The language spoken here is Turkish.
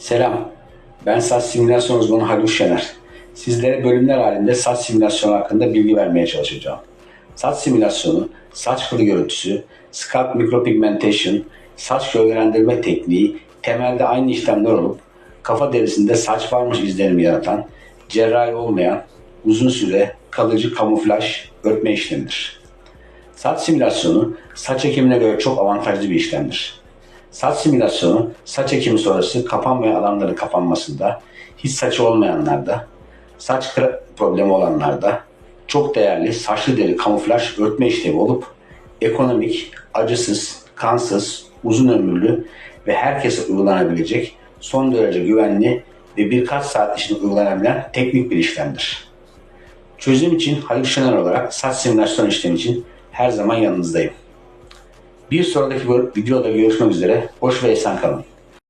Selam, ben saç simülasyon uzmanı Haluk Şener. Sizlere bölümler halinde saç simülasyonu hakkında bilgi vermeye çalışacağım. Saç simülasyonu, saç kılı görüntüsü, scalp micropigmentation, saç gölgelendirme tekniği temelde aynı işlemler olup kafa derisinde saç varmış izlenimi yaratan, cerrahi olmayan, uzun süre kalıcı kamuflaj örtme işlemidir. Saç simülasyonu saç ekimine göre çok avantajlı bir işlemdir. Saç simülasyonu saç ekimi sonrası kapanmayan alanların kapanmasında, hiç saçı olmayanlarda, saç problemi olanlarda çok değerli saçlı deri kamuflaj örtme işlemi olup ekonomik, acısız, kansız, uzun ömürlü ve herkese uygulanabilecek son derece güvenli ve birkaç saat içinde uygulanabilen teknik bir işlemdir. Çözüm için Haluk Şener olarak saç simülasyon işlemi için her zaman yanınızdayım. Bir sonraki videoda görüşmek üzere. Hoş ve esen kalın.